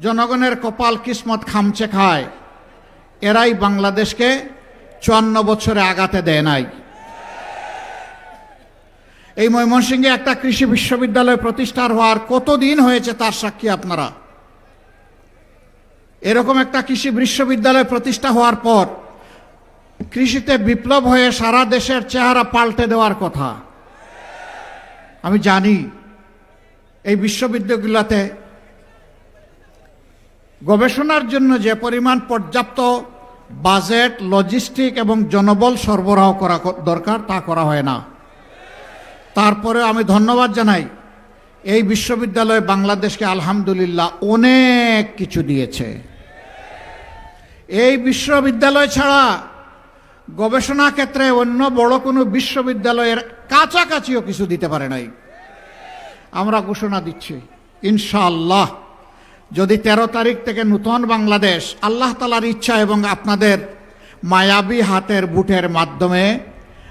জনগণের কপাল কিসমত খামচে খায়। এরাই বাংলাদেশকে চুয়ান্ন বছরে আগাতে দেয় নাই। এই ময়মনসিংহে একটা কৃষি বিশ্ববিদ্যালয় প্রতিষ্ঠার হওয়ার কতদিন হয়েছে তার সাক্ষী আপনারা? এরকম একটা কৃষি বিশ্ববিদ্যালয় প্রতিষ্ঠা হওয়ার পর কৃষিতে বিপ্লব হয়ে সারা দেশের চেহারা পাল্টে দেওয়ার কথা। আমি জানি এই বিশ্ববিদ্যালয়গুলোতে গবেষণার জন্য যে পরিমাণ পর্যাপ্ত বাজেট লজিস্টিক এবং জনবল সরবরাহ করা দরকার, তা করা হয় না। তারপরে আমি ধন্যবাদ জানাই, এই বিশ্ববিদ্যালয় বাংলাদেশকে আলহামদুলিল্লাহ অনেক কিছু দিয়েছে। এই বিশ্ববিদ্যালয় ছাড়া গবেষণা ক্ষেত্রে অন্য বড় কোনো বিশ্ববিদ্যালয়ের কাছাকাছিও কিছু দিতে পারে নাই। আমরা ঘোষণা দিচ্ছি, ইনশাআল্লাহ। যদি তেরো তারিখ থেকে নূতন বাংলাদেশ, আল্লাহ তালার ইচ্ছা এবং আপনাদের মায়াবী হাতের বুটের মাধ্যমে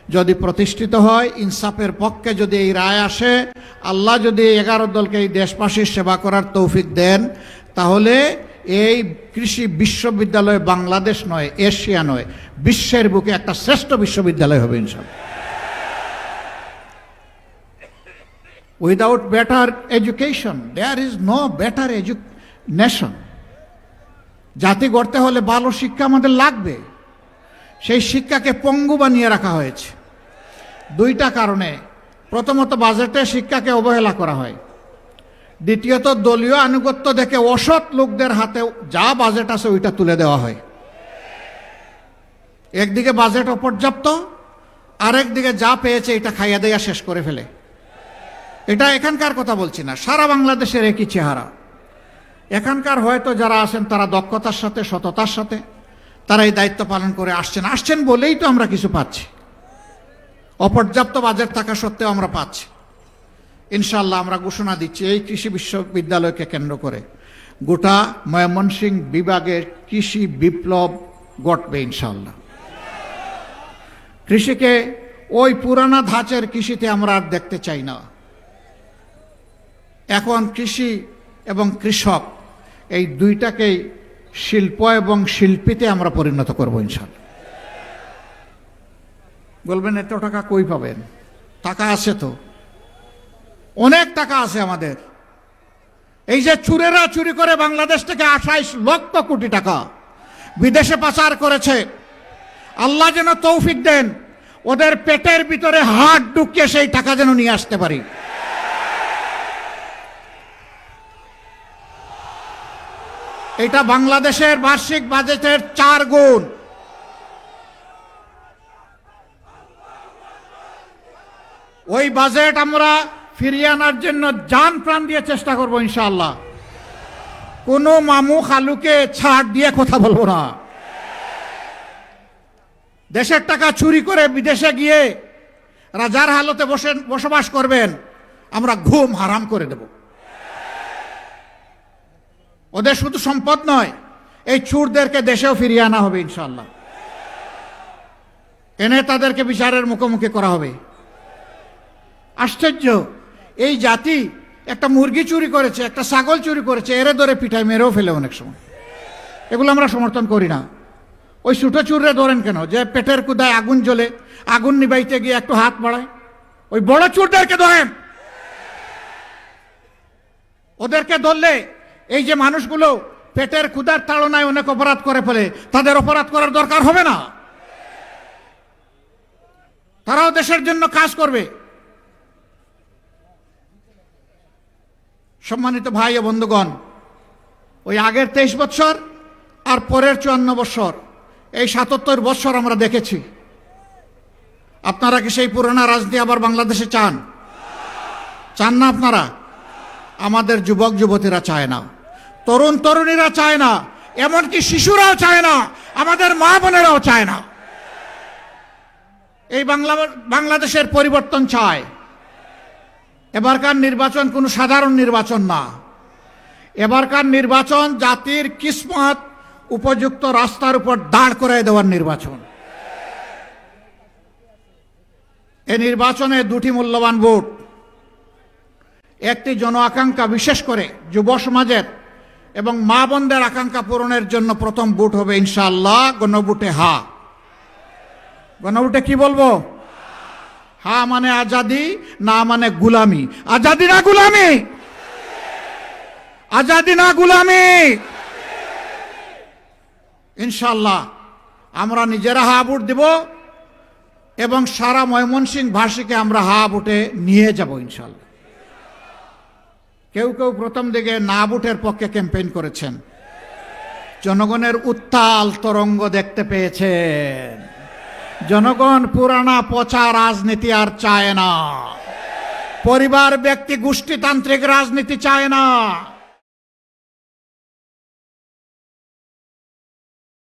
যদি প্রতিষ্ঠিত হয়, ইনসাফের পক্ষে যদি এই রায় আসে, আল্লাহ যদি এগারো দলকে এই দেশবাসীর সেবা করার তৌফিক দেন, তাহলে এই কৃষি বিশ্ববিদ্যালয় বাংলাদেশ নয়, এশিয়া নয়, বিশ্বের বুকে একটা শ্রেষ্ঠ বিশ্ববিদ্যালয় হবে ইনশাল্লাহ without better education there is no better edu- nation জাতি গড়তে হলে ভালো শিক্ষা আমাদের লাগবে। সেই শিক্ষাকে পঙ্গু বানিয়ে রাখা হয়েছে। দুইটা কারণে। প্রথমত বাজেটে শিক্ষাকে অবহেলা করা হয়। দ্বিতীয়ত দলীয় আনুগত্য দেখে অসৎ লোকদের হাতে যা বাজেট আছে ওইটা তুলে দেওয়া হয়। একদিকে বাজেট অপর্যাপ্ত, আরেকদিকে যা পেয়েছে এটা খাইয়া দেয়া শেষ করে ফেলে। এটা এখানকার কথা বলছি না, সারা বাংলাদেশের একই চেহারা। এখানকার হয়তো যারা আছেন, তারা দক্ষতার সাথে, সততার সাথে, তারা এই দায়িত্ব পালন করে আসছেন। আসছেন বলেই তো আমরা কিছু পাচ্ছি। অপর্যাপ্ত বাজেট থাকা সত্ত্বেও আমরা পাচ্ছি। ইনশাল্লাহ আমরা ঘোষণা দিচ্ছি, এই কৃষি বিশ্ববিদ্যালয়কে কেন্দ্র করে গোটা ময়মনসিং বিভাগের কৃষি বিপ্লব ঘটবে ইনশাল্লাহ কৃষিকে ওই পুরানা ধাঁচের কৃষিতে আমরা আর দেখতে চাই না। এখন কৃষি এবং কৃষক এই দুইটাকেই শিল্প এবং শিল্পীতে আমরা পরিণত করব ইনশাল্লাহ বলবেন, এত টাকা কই পাবেন? টাকা আছে তো। অনেক টাকা আছে আমাদের। এই যে চুরেরা চুরি করে বাংলাদেশ থেকে আঠাইশ লক্ষ কোটি টাকা বিদেশে পাচার করেছে, আল্লাহ যেন তৌফিক দেন, ওদের পেটের ভিতরে হাত ঢুকিয়ে সেই টাকা যেন নিয়ে আসতে পারি। এটা বাংলাদেশের বার্ষিক বাজেটের চার গুণ। ওই বাজেট আমরা ফিরিয়ে আনার জন্য যান প্রাণ দিয়ে চেষ্টা করব ইনশাআল্লাহ। কোনো মামু খালুকে ছাড় দিয়ে কথা বলব না। দেশের টাকা চুরি করে বিদেশে গিয়ে রাজার হালতে বসে বসবাস করবেন, আমরা ঘুম হারাম করে দেব। ওদের শুধু সম্পদ নয়, এই চুরদেরকে দেশেও ফিরিয়ে আনা হবে ইনশাল্লাহ এনে তাদেরকে বিচারের মুখোমুখি করা হবে। আশ্চর্য, এই জাতি একটা মুরগি চুরি করেছে, একটা ছাগল চুরি করেছে, এরে ধরে পিঠায় মেরেও ফেলে অনেক সময়। এগুলো আমরা সমর্থন করি না। ওই ছোটো চুররে ধরেন কেন? যে পেটের কুদায় আগুন জ্বলে, আগুন নিবাইতে গিয়ে একটু হাত বাড়ায়। ওই বড় চুরদেরকে ধরেন। ওদেরকে ধরলে এই যে মানুষগুলো পেটের ক্ষুদার তাড়নায় অনেক অপরাধ করে ফেলে, তাদের অপরাধ করার দরকার হবে না। তারাও দেশের জন্য কাজ করবে। সম্মানিত ভাই ও বন্ধুগণ, ওই আগের তেইশ বছর আর পরের চুয়ান্ন বছর এই সাতাত্তর বছর আমরা দেখেছি। আপনারা কি সেই পুরোনো রাজনীতি আবার বাংলাদেশে চান? চান না আপনারা? আমাদের যুবক যুবতীরা চায় না। তরুণ তরুণীরা চায় না, এমনকি শিশুরাও চায় না, আমাদের মা বোনেরাও চায় না। এই বাংলা, বাংলাদেশের পরিবর্তন চায়। এবারকার নির্বাচন কোনো সাধারণ নির্বাচন না। এবারকার নির্বাচন জাতির কিসমত উপযুক্ত রাস্তার উপর দাঁড় করে দেওয়ার নির্বাচন। এই নির্বাচনে দুটি মূল্যবান ভোট, একটি জন আকাঙ্ক্ষা বিশেষ করে যুব সমাজের এবং মা বোনদের আকাঙ্ক্ষা পূরণের জন্য প্রথম বুট হবে ইনশাআল্লাহ গণবুটে হা। গণবুটে কি বলব? হা মানে আজাদি, না মানে গুলামি। আজাদি না গুলামি? আজাদি না গুলামি? ইনশাল্লাহ আমরা নিজেরা হা বুট দেব এবং সারা ময়মনসিংহ ভাষীকে আমরা হা বুটে নিয়ে যাব ইনশাল্লাহ কেউ কেউ প্রথম দিকে না বুটের পক্ষে ক্যাম্পেইন করেছেন। জনগণের উত্তাল তরঙ্গ দেখতে পেয়েছেন। জনগণ পুরানা পচা রাজনীতি আর চায় না। পরিবার, ব্যক্তি, গোষ্ঠীতান্ত্রিক রাজনীতি চায় না।